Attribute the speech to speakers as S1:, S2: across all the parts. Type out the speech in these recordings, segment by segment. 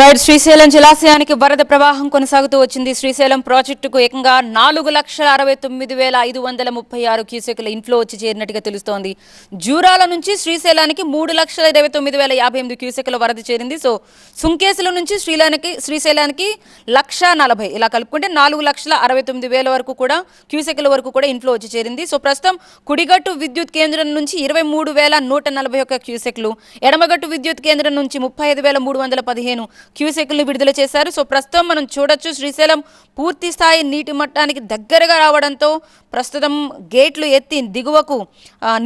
S1: Right Srisailam జలాశయానికి వరద ప్రవాహం కొనసాగుతూ వచ్చింది. శ్రీశైలం ప్రాజెక్టుకు ఏకంగా నాలుగు లక్షల అరవై తొమ్మిది వేల ఐదు వందల ముప్పై ఆరు క్యూసెక్ల ఇన్ఫ్లో వచ్చి చేరినట్టుగా తెలుస్తోంది. జూరాల నుంచి శ్రీశైలానికి మూడు లక్షల ఇరవై తొమ్మిది వేల యాభై ఎనిమిది క్యూసెక్ల వరద చేరింది. సో సుంకేసుల నుంచి శ్రీలానికి శ్రీశైలానికి లక్ష నలభై ఇలా కలుపుకుంటే నాలుగు లక్షల అరవై తొమ్మిది వేల వరకు కూడా క్యూసెక్ల వరకు కూడా ఇన్ఫ్లో వచ్చి చేరింది. సో ప్రస్తుతం కుడిగట్టు విద్యుత్ కేంద్రం నుంచి ఇరవై మూడు వేల నూట నలభై ఒక్క క్యూసెక్లు ఎడమగట్టు విద్యుత్ కేంద్రం నుంచి ముప్పై ఐదు వేల మూడు వందల పదిహేను క్యూసెక్లు విడుదల చేశారు. సో ప్రస్తుతం మనం చూడొచ్చు శ్రీశైలం పూర్తి స్థాయి నీటి మట్టానికి దగ్గరగా రావడంతో ప్రస్తుతం గేట్లు ఎత్తి దిగువకు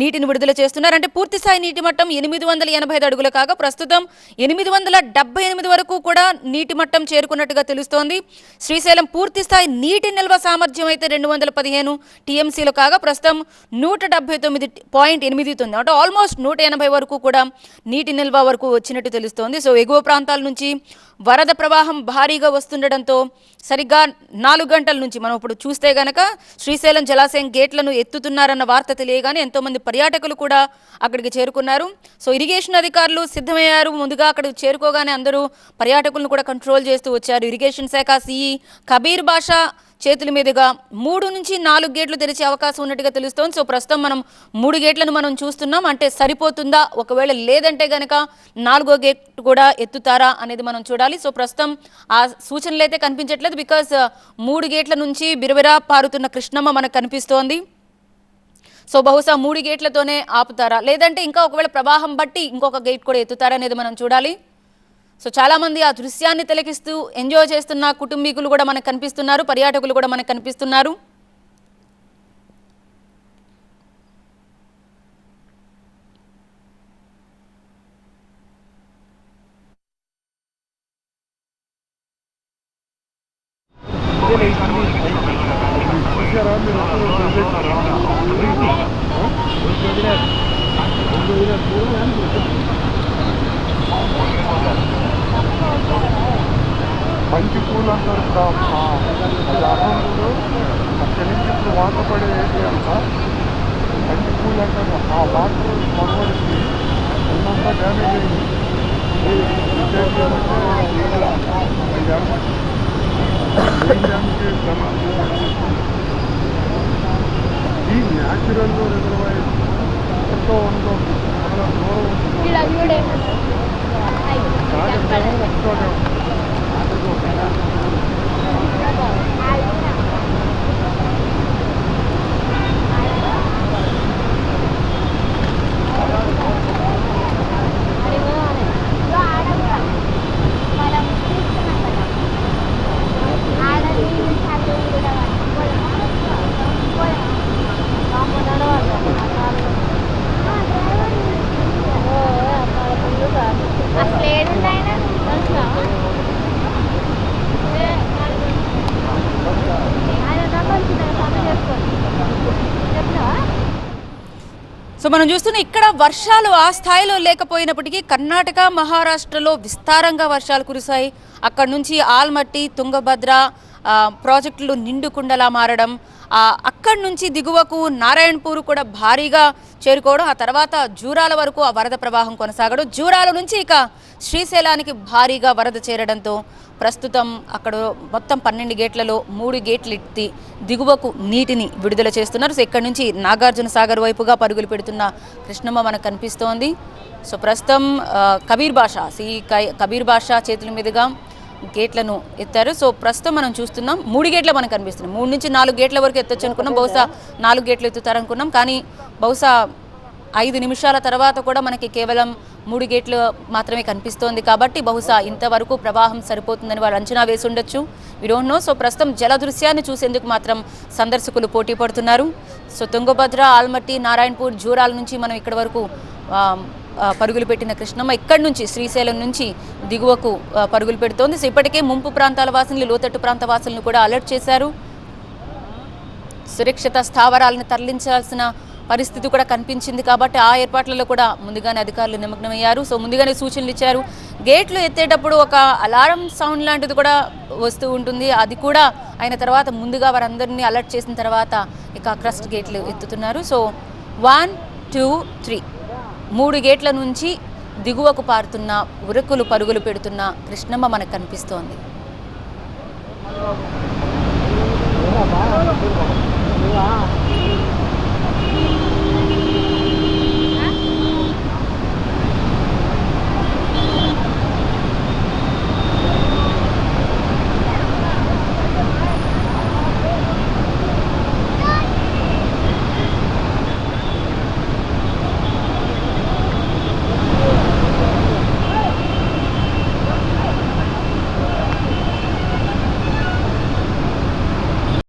S1: నీటిని విడుదల చేస్తున్నారు. అంటే పూర్తి స్థాయి నీటి మట్టం ఎనిమిది వందల ఎనభై ఐదు అడుగులు కాగా ప్రస్తుతం ఎనిమిది వందల డెబ్బై ఎనిమిది వరకు కూడా నీటి మట్టం చేరుకున్నట్టుగా తెలుస్తోంది. శ్రీశైలం పూర్తి స్థాయి నీటి నిల్వ సామర్థ్యం అయితే రెండు వందల పదిహేను టీఎంసీలు కాగా ప్రస్తుతం నూట డెబ్బై తొమ్మిది పాయింట్ ఎనిమిది తొమ్మిది అంటే ఆల్మోస్ట్ నూట ఎనభై వరకు కూడా నీటి నిల్వ వరకు వచ్చినట్టు తెలుస్తోంది. సో ఎగువ ప్రాంతాల నుంచి వరద ప్రవాహం భారీగా వస్తుండడంతో సరిగ్గా నాలుగు గంటల నుంచి మనం ఇప్పుడు చూస్తే గనక శ్రీశైలం జలాశయం గేట్లను ఎత్తుతున్నారన్న వార్త తెలియగానే ఎంతోమంది పర్యాటకులు కూడా అక్కడికి చేరుకున్నారు. సో ఇరిగేషన్ అధికారులు సిద్ధమయ్యారు. ముందుగా అక్కడికి చేరుకోగానే అందరూ పర్యాటకులను కూడా కంట్రోల్ చేస్తూ వచ్చారు. ఇరిగేషన్ శాఖ సిఈ కబీర్ బాషా చేతుల మీదుగా మూడు నుంచి నాలుగు గేట్లు తెరిచే అవకాశం ఉన్నట్టుగా తెలుస్తోంది. సో ప్రస్తుతం మనం మూడు గేట్లను మనం చూస్తున్నాం. అంటే సరిపోతుందా? ఒకవేళ లేదంటే గనక నాలుగో గేట్ కూడా ఎత్తుతారా అనేది మనం చూడాలి. సో ప్రస్తుతం ఆ సూచనలు అయితే కనిపించట్లేదు బికాస్ మూడు గేట్ల నుంచి బిరబిరా పారుతున్న కృష్ణమ్మ మనకు కనిపిస్తోంది. సో బహుశా మూడు గేట్లతోనే ఆపుతారా? లేదంటే ఇంకా ఒకవేళ ప్రవాహం బట్టి ఇంకొక గేట్ కూడా ఎత్తుతారా అనేది మనం చూడాలి. సో చాలా మంది ఆ దృశ్యాన్ని తిలకిస్తూ ఎంజాయ్ చేస్తున్న కుటుంబీకులు కూడా మనకు కనిపిస్తున్నారు పర్యాటకులు కూడా మనకు కనిపిస్తున్నారు.
S2: మంచి हज़ारों ಚಲನಚಿತ್ರ ವಾದ ಪಡೆಯಿದೆ ಅಂತ ಅನುಕೂಲಕ ಆ ವಾಟರ್ ಮನವರಿಸಿ ಇನ್ನೊಂದು
S3: ಡ್ಯಾಮೇಜ್ ಈ ನ್ಯಾಚುರಲ್ ರಿಸರ್ವೈಸ್ ಎಂತೋ ಒಂದು ಬಹಳ ಗೌರವ
S1: సో మనం చూస్తున్న ఇక్కడ వర్షాలు ఆ స్థాయిలో లేకపోయినప్పటికీ కర్ణాటక మహారాష్ట్రలో విస్తారంగా వర్షాలు కురిశాయి. అక్కడ నుంచి ఆల్మట్టి తుంగభద్ర ప్రాజెక్టులు నిండుకుండలా మారడం అక్కడి నుంచి దిగువకు నారాయణపూర్ కూడా భారీగా చేరుకోవడం ఆ తర్వాత జూరాల వరకు ఆ వరద ప్రవాహం కొనసాగడం జూరాల నుంచి ఇక శ్రీశైలానికి భారీగా వరద చేరడంతో ప్రస్తుతం అక్కడ మొత్తం పన్నెండు గేట్లలో మూడు గేట్లు ఎత్తి దిగువకు నీటిని విడుదల చేస్తున్నారు. సో ఇక్కడ నుంచి నాగార్జున సాగర్ వైపుగా పరుగులు పెడుతున్న కృష్ణమ్మ మనకు కనిపిస్తోంది. సో ప్రస్తుతం కబీర్ భాష సి కై- కబీర్ భాష చేతుల మీదుగా గేట్లను ఎత్తారు. సో ప్రస్తుతం మనం చూస్తున్నాం మూడు గేట్లు మనకు కనిపిస్తున్నాయి. మూడు నుంచి నాలుగు గేట్ల వరకు ఎత్తొచ్చు అనుకున్నాం. బహుశా నాలుగు గేట్లు ఎత్తుతారనుకున్నాం. కానీ బహుశా ఐదు నిమిషాల తర్వాత కూడా మనకి కేవలం మూడు గేట్లు మాత్రమే కనిపిస్తోంది. కాబట్టి బహుశా ఇంతవరకు ప్రవాహం సరిపోతుందని వాళ్ళు అంచనా వేసి ఉండొచ్చు. వీ డోంట్ నో సో ప్రస్తుతం జల దృశ్యాన్ని చూసేందుకు మాత్రం సందర్శకులు పోటీ పడుతున్నారు. సో తుంగభద్ర ఆల్మట్టి నారాయణపూర్ జూరాల నుంచి మనం ఇక్కడ వరకు పరుగులు పెట్టిన కృష్ణమ్మ ఇక్కడి నుంచి శ్రీశైలం నుంచి దిగువకు పరుగులు పెడుతోంది. సో ఇప్పటికే ముంపు ప్రాంతాల వాసుల్ని లోతట్టు ప్రాంత వాసులను కూడా అలర్ట్ చేశారు. సురక్షిత స్థావరాలను తరలించాల్సిన పరిస్థితి కూడా కనిపించింది కాబట్టి ఆ ఏర్పాట్లలో కూడా ముందుగానే అధికారులు నిమగ్నమయ్యారు. సో ముందుగానే సూచనలు ఇచ్చారు. గేట్లు ఎత్తేటప్పుడు ఒక అలారం సౌండ్ లాంటిది కూడా వస్తూ ఉంటుంది. అది కూడా అయిన తర్వాత ముందుగా వారందరినీ అలర్ట్ చేసిన తర్వాత ఇక క్రస్ట్ గేట్లు ఎత్తుతున్నారు. So one two three. మూడు గేట్ల నుంచి దిగువకు పారుతున్న ఉరకులు పరుగులు పెడుతున్న కృష్ణమ్మ మనకు కనిపిస్తోంది.